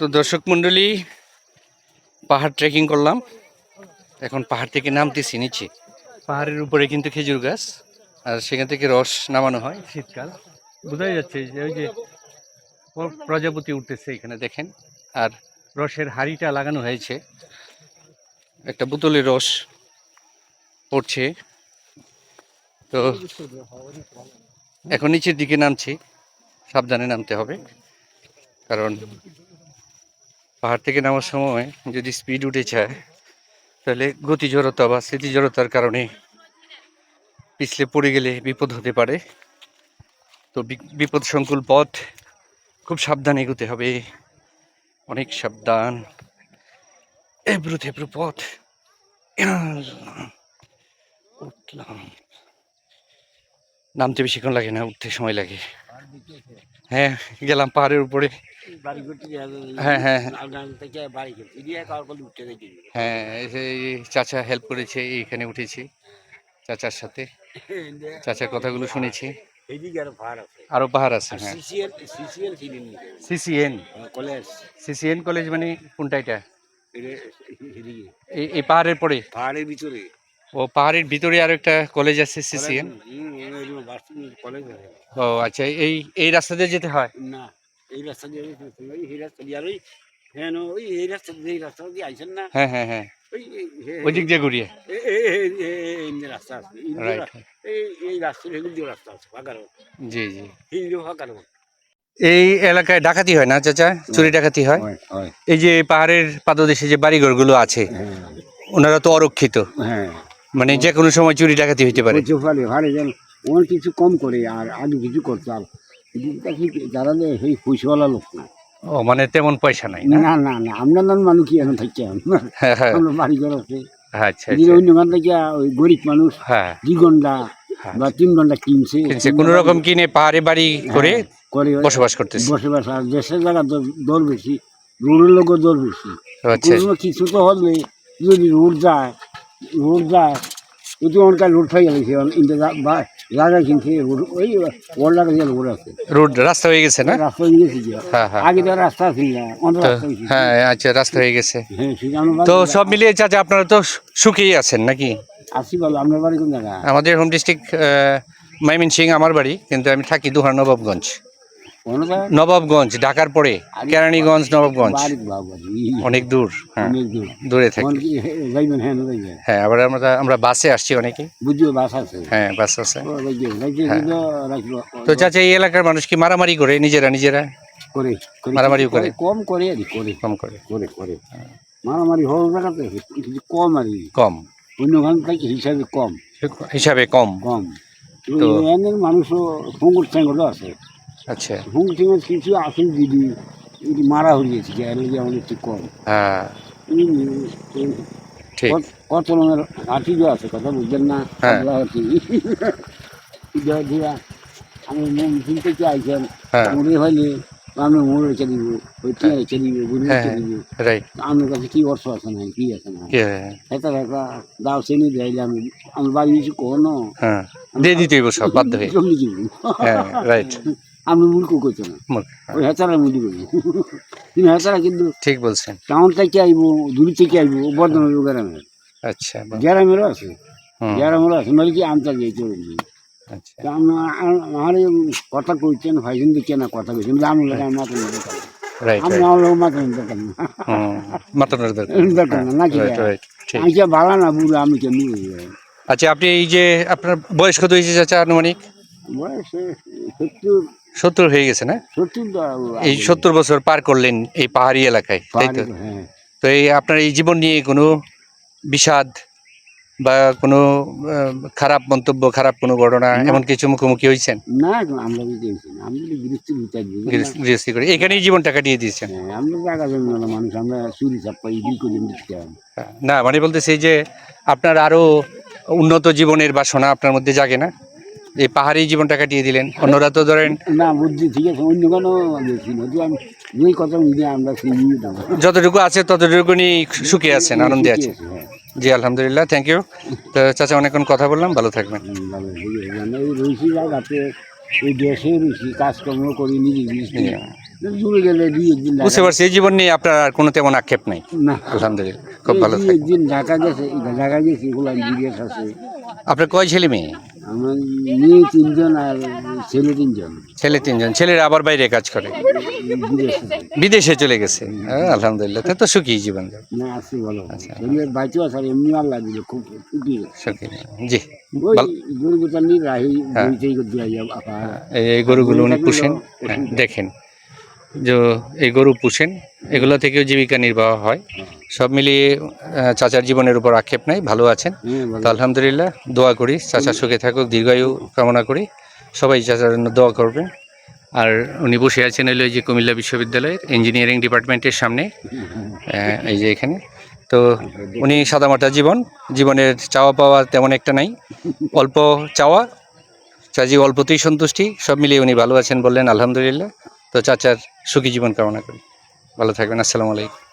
তো দর্শক মণ্ডলী, পাহাড় ট্রেকিং করলাম। এখন পাহাড় থেকে নামতেছি নিচে। পাহাড়ের উপরে কিন্তু খেজুর গাছ, আর সেখান থেকে রস নামানো হয় শীতকাল। বোঝাই যাচ্ছে যে ওই যে প্রজাপতি উঠতেছে এখানে, দেখেন। আর রসের হাড়িটা লাগানো হয়েছে। একটা বোতলে রস পড়ছে। তো এখন নিচের দিকে নামছি। সাবধানে নামতে হবে। কারণ পাহাড় থেকে নামার সময় যদি স্পিড উঠে যায়, তাহলে গতি জড়তা বা স্মৃতি জড়তার কারণে পিছলে পড়ে গেলে বিপদ হতে পারে। তো বিপদ সংকুল পথ খুব সাবধানে এগোতে হবে। অনেক সাবধান। এব্রু থেব্রু পথ। উঠলাম। নামতে বেশিক্ষণ লাগে না, উঠতে সময় লাগে। হ্যাঁ গেলাম পাহাড়ের উপরে। বাড়ি করতে হ্যাঁ, হ্যাঁ, হ্যাঁ। থেকে বাড়ি করতে উঠতে হ্যাঁ চাচা হেল্প করেছে এইখানে উঠেছি চাচার সাথে চাচার কথাগুলো শুনেছি আরও পাহাড় আছে হ্যাঁ সিসিএন কলেজ সিসিএন কলেজ মানে কোনটা এটা এই পাহাড়ের পরে পাহাড়ের ভিতরে ও পাহাড়ের ভিতরে আরও একটা কলেজ আছে সিসিএন ও আচ্ছা এই এই রাস্তা দিয়ে যেতে হয় না এই রাস্তা দিয়ে ওই এই রাস্তা দিয়ে আর ওই হ্যাঁ ওই এই রাস্তা দিয়ে এই রাস্তা দিয়ে আইছেন না হ্যাঁ হ্যাঁ হ্যাঁ ওই এই- এই- ওই দিক দিয়ে ঘুরিয়ে এই- এই- এই- এই- এই- এই রাস্তা আছে এই যে রাইট রা- এই এই রাস্তা এগুলো রাস্তা আছে ফাঁকা জি জি হিন্দু ফাঁকা এই এলাকায় ডাকাতি হয় না চাচা? চুরি ডাকাতি হয়? এই যে পাহাড়ের পাদদেশে যে বাড়িঘরগুলো আছে হ্যাঁ। ওনারা তো অরক্ষিত। হ্যাঁ। মানে যে কোনো সময় চুরি ডাকাতি হইতে পারে। কিছু কম করে আর আগে কিছু করতে আর যারা সেই পয়সাওয়ালা লোক না ও মানে তেমন পয়সা নাই না? না না আমরা নন মানুষ কি এখন থাকছে হ্যাঁ হ্যাঁ। আমরা বাড়ি ঘর আছে। আচ্ছা আচ্ছা। অন্য থেকে ওই গরিব মানুষ হ্যাঁ। দুই ঘণ্টা বা তিন ঘণ্টা কিনছে কোনো রকম কিনে পাহাড়ে বাড়ি করে করে বসবাস করতেছে। বসবাস আর দেশের জায়গা দর- বেশি রোডের লোকের দর বেশি। আচ্ছা। কিছু তো হলে যদি রোড যায় রোড যায় ওই তো অনেক রোড পাই গেছে ইন্টা রোড ওই ওর লাগা যে রোড আছে। রোড রাস্তা হয়ে গেছে না? রাস্তা হয়ে গেছে হ্যাঁ হ্যাঁ। আগে তো রাস্তা ছিল না অন্য তো রাস্তা হয়েছে। হ্যাঁ আচ্ছা রাস্তা হয়ে গেছে। হ্যাঁ তো সব মিলিয়ে চাচা আপনারা তো সুখেই আছেন নাকি? আসি বলো আপনার বাড়ি কোন জায়গা? আমাদের হোম ডিস্ট্রিক্ট মাইমিন সিং আমার বাড়ি কিন্তু আমি থাকি দুহার নবাবগঞ্জ। নবাবগঞ্জ ঢাকার পরে কেরানীগঞ্জ নবাবগঞ্জ। অনেক দূর হ্যাঁ অনেক দূর। দূরে থাকি। হ্যাঁ হ্যাঁ আবার আমরা আমরা বাসে আসছি অনেকে। বুঝিও বাস আছে। হ্যাঁ বাস আছে। রাখিও। তো চাচা এই এলাকার মানুষ কি মারামারি করে নিজেরা নিজেরা? করে করে- মারামারিও করে? কম করে আর কি, করে। কম করে। করে করে। মারামারি হওয়ার জায়গাতে কম আর। কম। অন্য গান থেকে হিসাবে কম? হিসাবে কম। কম। তো- মানুষও হুঙ্গুর ঠ্যাঙ্গলও আছে। আচ্ছা। ঠ্যাঙ্গল কিছু আছে দিদি মারা হয়েছে এর লাগে আমাদের একটু কম। হ্যাঁ। ঠিক। কত- রঙের হাতিও আছে কথা বুঝছেন না? হ্যাঁ। আমি মন চিনতে কি আইছেন হ্যাঁ হইলে আমি মরে রেখে দিব ওই টিয়া রেখে দিব বুড়ি হ্যাঁ রেখে দিব আমার কাছে কি অর্থ আছে না কি আছে না? এটা একটা দাও শ্রেণি দিলে আমি আমার বাড়ি কিছু কোনো হ্যাঁ। দিয়ে সব বাধ্য হ্যাঁ। রাইট আমি মূর্খ করছি না। ওই হেতারা মুদি করি কিন্তু হেতারা কিন্তু ঠিক বলছেন। টাউন থেকে আইব দূর থেকে আইব বর্ধমান গ্রামের আচ্ছা গ্রামেরও আছে। গ্রামেরও আছে নইলে কি যেতে বলছি আচ্ছা। আমার কথা কইছেন ভাইজন দিকে না কথা কইছেন আমি লাগে মাথা নিতে? আচ্ছা আপনি এই যে আপনার বয়স কত হয়েছে চাচা আনুমানিক? বয়স সত্তর সত্তর হয়ে গেছে না? এই সত্তর বছর পার করলেন এই পাহাড়ি এলাকায় তাই তো? হ্যাঁ। তো এই আপনার এই জীবন নিয়ে কোনো বিষাদ বা কোনো খারাপ মন্তব্য খারাপ কোনো ঘটনা এমন কিছু মুখোমুখি হয়েছেন? না আমরা গৃহস্থী করে। এখানেই জীবনটা কাটিয়ে দিয়েছেন? হ্যাঁ, মানুষ আমরা চুরি দিচ্ছি না মানে বলতেছি যে আপনার আরও উন্নত জীবনের বাসনা আপনার মধ্যে জাগে না? এই পাহাড়ি জীবনটা কাটিয়ে দিলেন। অন্যরা তো ধরেন না বুদ্ধি ঠিক আছে অন্য কোনো দেখছি যে আমি কথা আমরা যতটুকু আছে ততটুকু নিয়ে সুখে আছেন আনন্দে আছেন। হ্যাঁ। জি আলহামদুলিল্লাহ থ্যাংক ইউ তো চাচা অনেকক্ষণ কথা বললাম ভালো থাকবেন। রয়েছি কাজকর্ম করি নিজে জিনিস জি। দূরে গেলে দুই একদিন বুঝতে পারছি এই জীবন নিয়ে আপনার আর কোনো তেমন আক্ষেপ নেই। না। আলহামদুলিল্লাহ খুব ভালো একদিন ঢাকা গেছে ঢাকা গেছি ওগুলা জিজ্ঞেস আছে। আপনার কয় ছেলে মেয়ে? আমার মেয়ে তিনজন আর ছেলে তিনজন। ছেলে তিনজন। ছেলেরা আবার বাইরে কাজ করে। বিদেশে। চলে গেছে। হ্যাঁ, আলহামদুলিল্লাহ। তা তো সুখী জীবন। না আছি ভালো। আচ্ছা। ছেলে বাইচো আছে এমনি আল্লাহ দিল খুব সুখী। সুখী জি। ওই ভালো- গরু গোটা নিয়ে রাহি হ্যাঁ। এই এই গরুগুলো উনি পুষেন। হ্যাঁ, দেখেন। যে এই গরু পুষেন এগুলো থেকেও জীবিকা নির্বাহ হয়। সব মিলিয়ে চাচার জীবনের উপর আক্ষেপ নাই ভালো আছেন। হ্যাঁ তো আলহামদুলিল্লাহ দোয়া করি চাচা সুখে থাকুক দীর্ঘায়ু কামনা করি। সবাই চাচার জন্য দোয়া করবেন। আর উনি বসে আছেন এই যে কুমিল্লা বিশ্ববিদ্যালয়ের ইঞ্জিনিয়ারিং ডিপার্টমেন্টের সামনে এই যে এখানে। তো উনি সাদামাটা জীবন জীবনের চাওয়া পাওয়া তেমন একটা নাই। অল্প চাওয়া চাচি অল্পতেই সন্তুষ্টি সব মিলিয়ে উনি ভালো আছেন বললেন আলহামদুলিল্লাহ। তো চাচার সুখী জীবন কামনা করি। ভালো থাকবেন আসসালামু আলাইকুম।